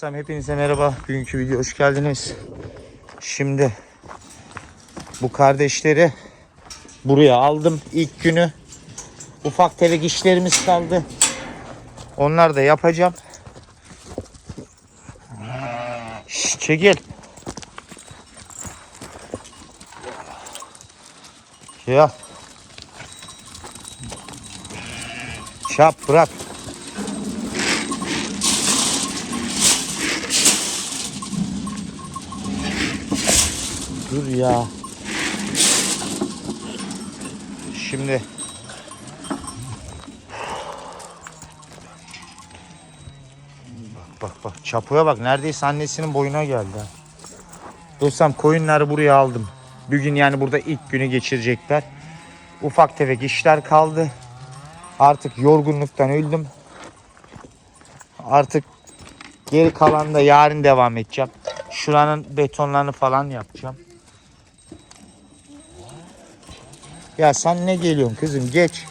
Dostlarım hepinize merhaba. Bugünkü video hoş geldiniz. Şimdi bu kardeşleri buraya aldım ilk günü. Ufak tefek işlerimiz kaldı. Onlar da yapacağım. Şş, çekil. Ya. Çap bırak. Dur ya. Şimdi Bak bak bak çapıya bak neredeyse annesinin boyuna geldi. Dostum koyunları buraya aldım. Bugün yani burada ilk günü geçirecekler. Ufak tefek işler kaldı. Artık yorgunluktan öldüm. Artık geri kalan da yarın devam edeceğim. Şuranın betonlarını falan yapacağım. Ya sen ne geliyorsun kızım geç.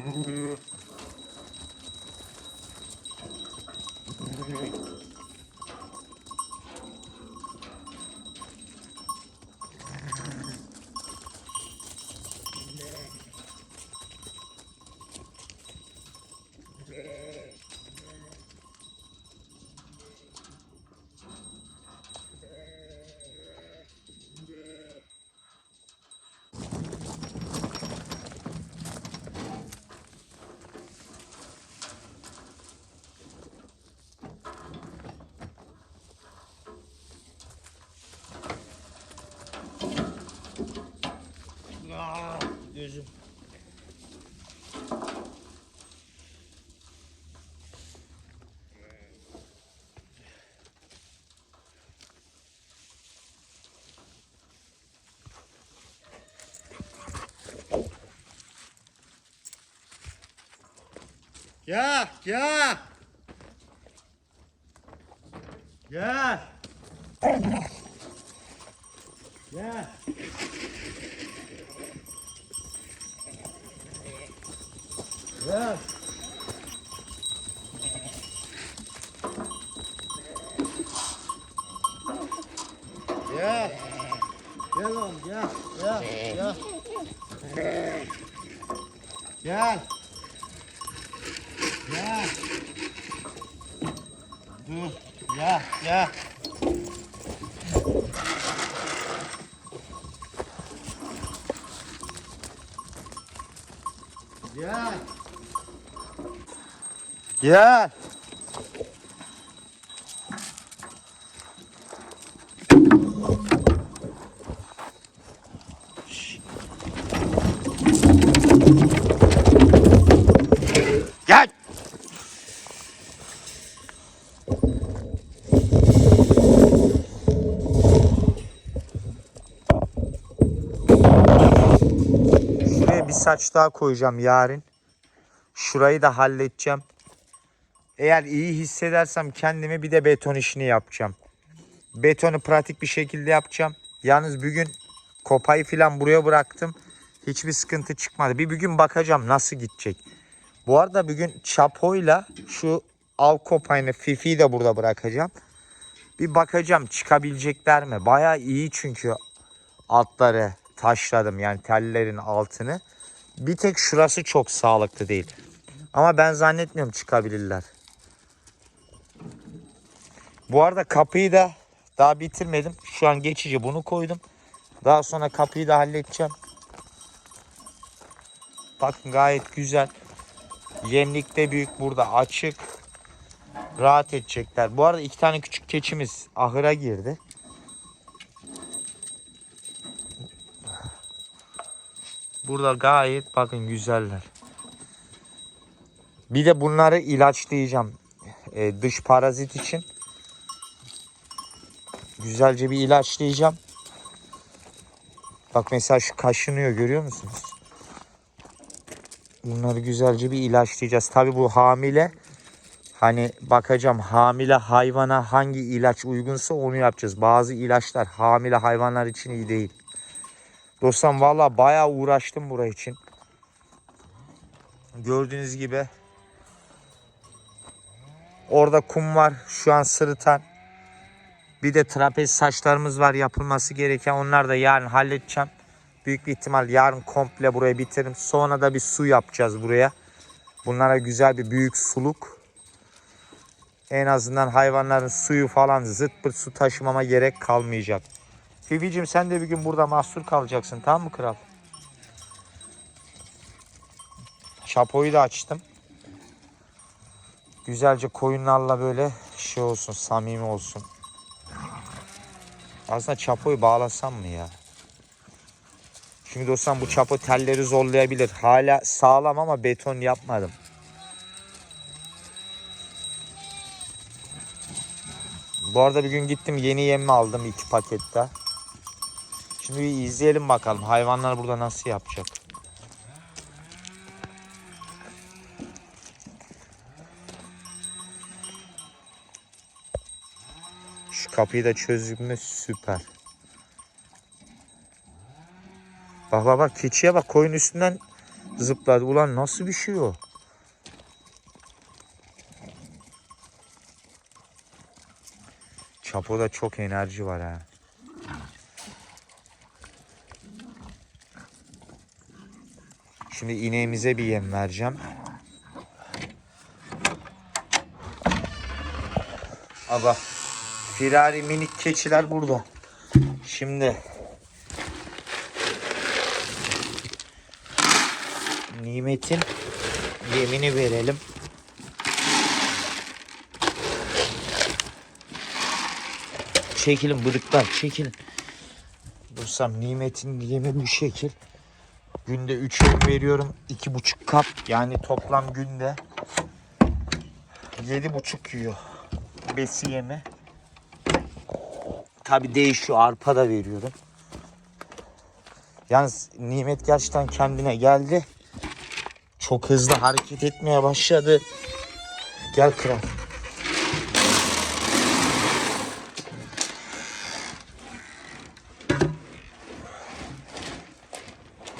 Mm-hmm. Gözüm. Gel, gel. Gel. Gel. Gel. Gel. Gel oğlum gel. Gel. Gel. Gel. Gel. Dur. Gel. Gel. Gel. Gel. Gel. Şuraya bir saç daha koyacağım yarın. Şurayı da halledeceğim. Eğer iyi hissedersem kendime bir de beton işini yapacağım. Betonu pratik bir şekilde yapacağım. Yalnız bugün kopayı falan buraya bıraktım. Hiçbir sıkıntı çıkmadı. Bir bugün bakacağım nasıl gidecek. Bu arada bugün çapoyla şu av kopayını Fifi'yi de burada bırakacağım. Bir bakacağım çıkabilecekler mi? Baya iyi çünkü altları taşladım yani tellerin altını. Bir tek şurası çok sağlıklı değil. Ama ben zannetmiyorum çıkabilirler. Bu arada kapıyı da daha bitirmedim. Şu an geçici bunu koydum. Daha sonra kapıyı da halledeceğim. Bakın gayet güzel. Yemlik de büyük burada açık. Rahat edecekler. Bu arada iki tane küçük keçimiz ahıra girdi. Burada gayet bakın güzeller. Bir de bunları ilaçlayacağım. Ee, dış parazit için. Güzelce bir ilaçlayacağım. Bak mesela şu kaşınıyor görüyor musunuz? Bunları güzelce bir ilaçlayacağız. Tabi bu hamile. Hani bakacağım hamile hayvana hangi ilaç uygunsa onu yapacağız. Bazı ilaçlar hamile hayvanlar için iyi değil. Dostum valla bayağı uğraştım buraya için. Gördüğünüz gibi orada kum var şu an sırıtan. Bir de trapez saçlarımız var yapılması gereken. Onlar da yarın halledeceğim. Büyük bir ihtimal yarın komple burayı bitiririm. Sonra da bir su yapacağız buraya. Bunlara güzel bir büyük suluk. En azından hayvanların suyu falan zıt pırt su taşımama gerek kalmayacak. Fibicim sen de bir gün burada mahsur kalacaksın tamam mı kral? Çapoyu da açtım. Güzelce koyunlarla böyle şey olsun samimi olsun. Aslında çapoyu bağlasam mı ya? Şimdi dostum bu çapo telleri zorlayabilir. Hala sağlam ama beton yapmadım. Bu arada bir gün gittim yeni yem aldım iki pakette. Şimdi bir izleyelim bakalım hayvanlar burada nasıl yapacak. Kapıyı da çözdük mü süper. Bak bak bak keçiye bak koyun üstünden zıpladı. Ulan nasıl bir şey o? Çapoda çok enerji var ha. Şimdi ineğimize bir yem vereceğim. Aba firari minik keçiler burada. Şimdi nimetin yemini verelim. Çekilin bıdıklar çekilin. Dursam nimetin yemi bu şekil. Günde 3 öğün veriyorum. 2,5 kap yani toplam günde 7,5 yiyor. Besi yemi. Tabi değişiyor arpa da veriyorum. Yalnız nimet gerçekten kendine geldi. Çok hızlı hareket etmeye başladı. Gel kral.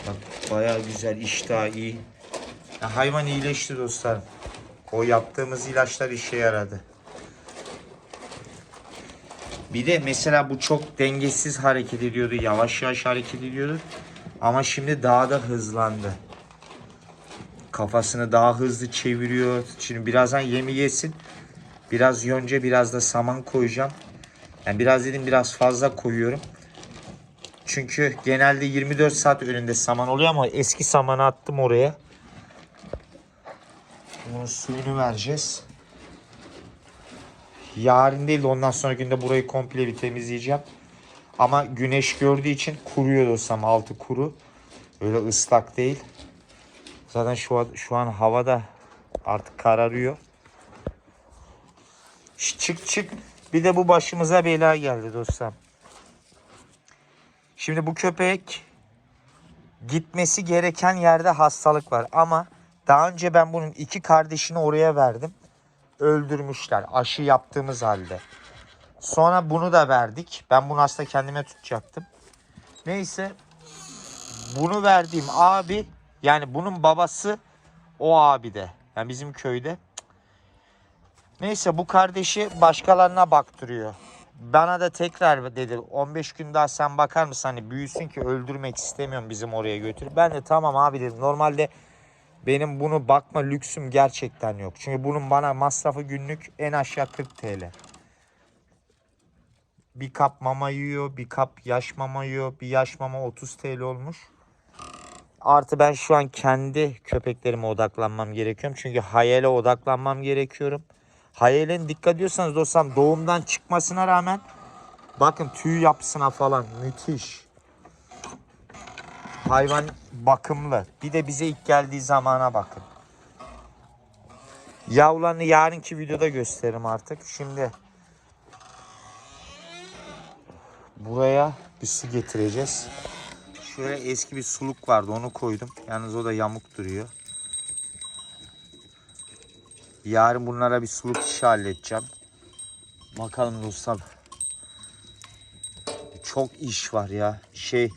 Bak bayağı güzel iştah iyi. Ya hayvan iyileşti dostlarım. O yaptığımız ilaçlar işe yaradı. Bir de mesela bu çok dengesiz hareket ediyordu. Yavaş yavaş hareket ediyordu. Ama şimdi daha da hızlandı. Kafasını daha hızlı çeviriyor. Şimdi birazdan yemi yesin. Biraz yonca biraz da saman koyacağım. Yani biraz dedim biraz fazla koyuyorum. Çünkü genelde 24 saat önünde saman oluyor ama eski samanı attım oraya. Bunun suyunu vereceğiz. Yarın değil de ondan sonra günde burayı komple bir temizleyeceğim. Ama güneş gördüğü için kuruyor dostum altı kuru. Öyle ıslak değil. Zaten şu an, şu an havada artık kararıyor. Çık çık. Bir de bu başımıza bela geldi dostum. Şimdi bu köpek gitmesi gereken yerde hastalık var ama daha önce ben bunun iki kardeşini oraya verdim. Öldürmüşler aşı yaptığımız halde. Sonra bunu da verdik. Ben bunu aslında kendime tutacaktım. Neyse bunu verdiğim abi yani bunun babası o abi de. Yani bizim köyde. Neyse bu kardeşi başkalarına baktırıyor. Bana da tekrar dedi 15 gün daha sen bakar mısın hani büyüsün ki öldürmek istemiyorum bizim oraya götür. Ben de tamam abi dedim. Normalde benim bunu bakma lüksüm gerçekten yok. Çünkü bunun bana masrafı günlük en aşağı 40 TL. Bir kap mama yiyor, bir kap yaş mama yiyor. Bir yaş mama 30 TL olmuş. Artı ben şu an kendi köpeklerime odaklanmam gerekiyorum. Çünkü hayale odaklanmam gerekiyorum. Hayalin dikkat ediyorsanız dostum doğumdan çıkmasına rağmen bakın tüy yapısına falan müthiş. Hayvan bakımlı. Bir de bize ilk geldiği zamana bakın. Yavrularını yarınki videoda gösteririm artık. Şimdi buraya bir su getireceğiz. Şöyle eski bir suluk vardı onu koydum. Yalnız o da yamuk duruyor. Yarın bunlara bir suluk işi halledeceğim. Bakalım dostum. Çok iş var ya. Şey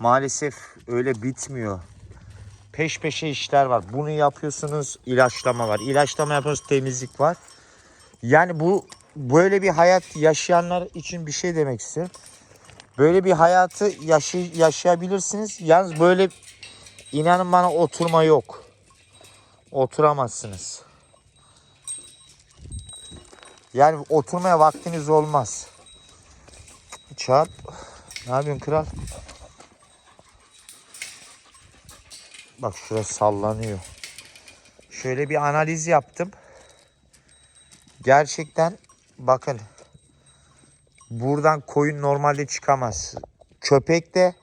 maalesef öyle bitmiyor. Peş peşe işler var. Bunu yapıyorsunuz ilaçlama var. İlaçlama yapıyorsunuz temizlik var. Yani bu böyle bir hayat yaşayanlar için bir şey demek istiyorum. Böyle bir hayatı yaşay- yaşayabilirsiniz. Yalnız böyle inanın bana oturma yok. Oturamazsınız. Yani oturmaya vaktiniz olmaz. Çağat. Ne yapıyorsun kral? Bak şurası sallanıyor. Şöyle bir analiz yaptım. Gerçekten bakın. Buradan koyun normalde çıkamaz. Köpek de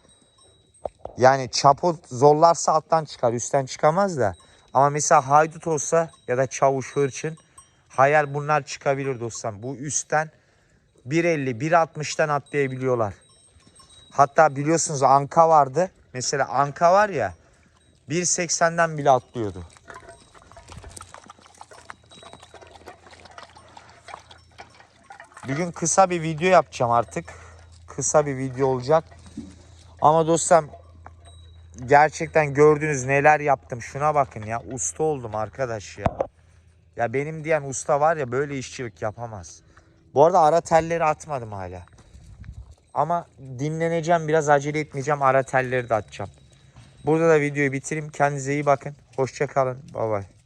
yani çapo zorlarsa alttan çıkar. Üstten çıkamaz da. Ama mesela haydut olsa ya da çavuş hırçın hayal bunlar çıkabilir dostum. Bu üstten 1.50 1.60'tan atlayabiliyorlar. Hatta biliyorsunuz anka vardı. Mesela anka var ya 1.80'den bile atlıyordu. Bir gün kısa bir video yapacağım artık. Kısa bir video olacak. Ama dostum gerçekten gördünüz neler yaptım. Şuna bakın ya. Usta oldum arkadaş ya. Ya benim diyen usta var ya böyle işçilik yapamaz. Bu arada ara telleri atmadım hala. Ama dinleneceğim biraz acele etmeyeceğim. Ara telleri de atacağım. Burada da videoyu bitireyim. Kendinize iyi bakın. Hoşça kalın. Bay bay.